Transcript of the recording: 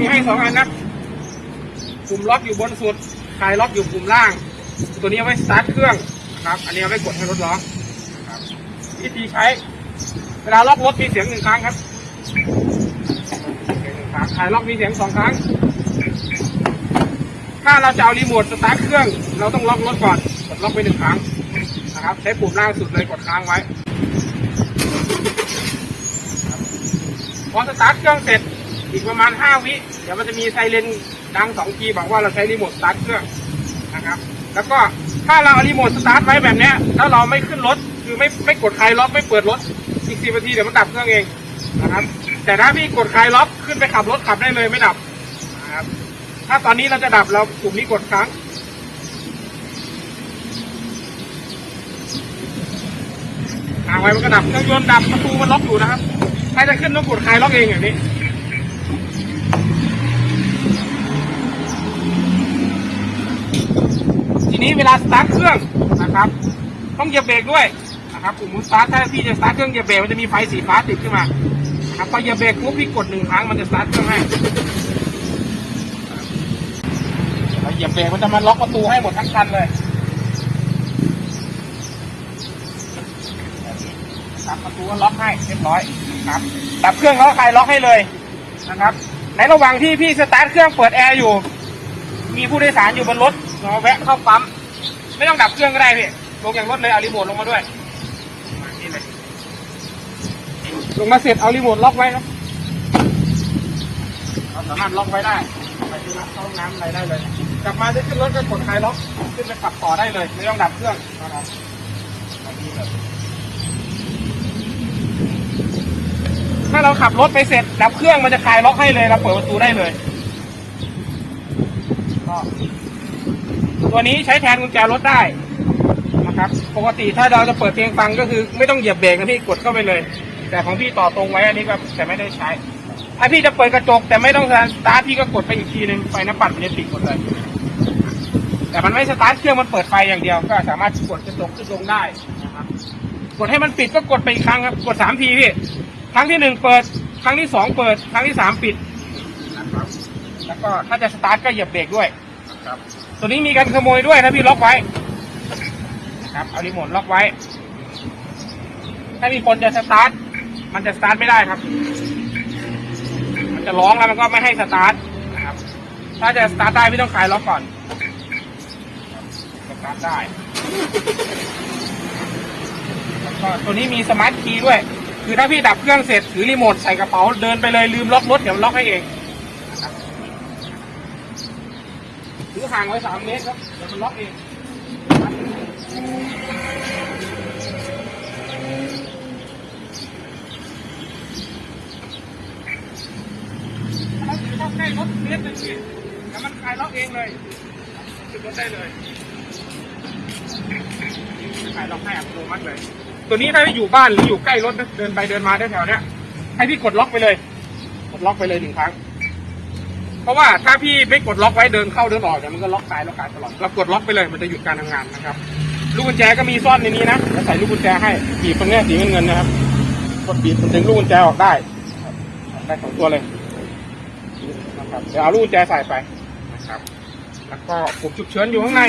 มีให้สองอันนะปุ่มล็อกอยู่บนสุดคลายล็อกอยู่ปุ่มล่าง ตัวนี้เอาไว้สตาร์ทเครื่องนะครับอันนี้เอาไว้กดให้รถร้องนะครับวิธีใช้ เวลาล็อกรถมีเสียงหนึ่งครั้งครับครั้งคลายล็อกมีเสียงสองครั้ง ถ้าเราจะเอารีโมทสตาร์ทเครื่อง เราต้องล็อกรถก่อนกดล็อกไปหนึ่งครั้งนะครับใช้ปุ่มล่างสุดเลยกดค้างไว้พอสตาร์ทเครื่องเสร็จ อีกประมาณ5วิ เดี๋ยวมันจะมีไซเรนดัง2ทีบอกว่าเราใช้รีโมทสตาร์ทเครื่องนะครับ แล้วก็ถ้าเราเอารีโมทสตาร์ทไว้แบบนี้ยแล้วเราไม่ขึ้นรถคือไม่ไม่กดคลายล็อกไม่เปิดรถอีก10นาทีเดี๋ยวมันดับเครื่องเองนะครับ แต่ถ้าพี่กดคลายล็อกขึ้นไปขับรถขับได้เลยไม่ดับนะครับ ถ้าตอนนี้เราจะดับเราปุ่มนี้กดค้างอ่างไว้มันก็ดับเครื่องยนต์ดับประตูมันล็อกอยู่นะครับถ้าจะขึ้นต้องกดคลายล็อกเองอย่างนี้ ทีนี้ เวลาสตาร์ทเครื่องนะครับ ต้องเหยียบเบรกด้วยนะครับปุ่มสตาร์ทถ้าพี่จะสตาร์ทเครื่องเหยียบเบรกมันจะมีไฟสีฟ้าติดขึ้นมานะครับพอเหยียบเบรกปุ๊บพี่กดหนึ่งครั้งมันจะสตาร์ทเครื่องให้พอเหยียบเบรกมันจะมาล็อกประตูให้หมดทั้งคันเลยครับประตูก็ล็อกให้เรียบร้อยนะครับดับเครื่องแล้วใครล็อกให้เลยนะครับ ในระหว่างที่พี่สตาร์ทเครื่องเปิดแอร์อยู่ มีผู้โดยสารอยู่บนรถเราแวะเข้าปั๊ม ไม่ต้องดับเครื่องก็ได้พี่ลงอย่างรถเลยเอารีโมทลงมาด้วยลงมาเสร็จเอารีโมทล็อกไว้ครับเราสามารถล็อกไว้ได้ไปที่ร้านห้องน้ำอะไรได้เลย กลับมาจะขึ้นรถก็กดคลายล็อกขึ้นไปขับต่อได้เลยไม่ต้องดับเครื่องนะครับถ้าเราขับรถไปเสร็จดับเครื่องมันจะคลายล็อกให้เลยเราเปิดประตูได้เลยก็ ตัวนี้ใช้แทนกุญแจรถได้นะครับ ปกติถ้าเราจะเปิดเพลงฟังก็คือไม่ต้องเหยียบเบรกนะพี่กดเข้าไปเลย แต่ของพี่ต่อตรงไว้อันนี้ก็แต่ไม่ได้ใช้ถ้าพี่จะเปิดกระจกแต่ไม่ต้องสตาร์ทพี่ก็กดไปอีกทีหนึ่งไฟน้ำปัดมันจะติดหมดเลย แต่มันไม่สตาร์ทเครื่องมันเปิดไฟอย่างเดียว ก็สามารถกดกระจกขึ้นลงได้นะครับกดให้มันปิดก็กดไปอีกครั้งครับกดสามทีพี่ครั้งที่หนึ่งเปิด ครั้งที่สองเปิด ครั้งที่สามปิดนะครับแล้วก็ถ้าจะสตาร์ทก็เหยียบเบรกด้วยนะครับ ตัวนี้มีการขโมยด้วยถ้าพี่ล็อกไว้ครับเอารีโมทล็อกไว้ ถ้ามีคนจะสตาร์ทมันจะสตาร์ทไม่ได้ครับ มันจะร้องแล้วมันก็ไม่ให้สตาร์ทนะครับ ถ้าจะสตาร์ทได้พี่ต้องคลายล็อกก่อนสตาร์ทได้แล้วก็ตัวนี้มีสมาร์ทคีย์ด้วย คือถ้าพี่ดับเครื่องเสร็จถือรีโมทใส่กระเป๋าเดินไปเลยลืมล็อกรถเดี๋ยวล็อกให้เองนะครับถือ ห่างไว้สามเมตรครับ เดี๋ยวมันล็อกเองถ้าถือล็อกได้รถเมตรหนึ่งสิเดี๋ยวมันคลายล็อกเองเลยขึ้นรถได้เลยคลายล็อกให้อัตโนมัติเลย ตัวนี้ถ้าอยู่บ้านหรืออยู่ใกล้รถนะเดินไปเดินมาแถวๆเนี้ยให้พี่กดล็อกไปเลย กดล็อกไปเลยหนึ่งครั้ง เพราะว่าถ้าพี่ไม่กดล็อกไว้เดินเข้าเดินออกเนี่ยมันก็ล็อกซ้ายล็อกขวาตลอดเรากดล็อกไปเลยมันจะหยุดการทำงานนะครับ ลูกกุญแจก็มีซ่อนในนี้นะจะใส่ลูกกุญแจให้บีบตรงนี้สีเงินเงินนะครับกดบีบมันดึงลูกกุญแจออกได้ได้สองตัวเลยนะครับเดี๋ยวเอาลูกกุญแจใส่ไปนะครับ แล้วก็ปุ่มฉุกเฉินอยู่ข้างใน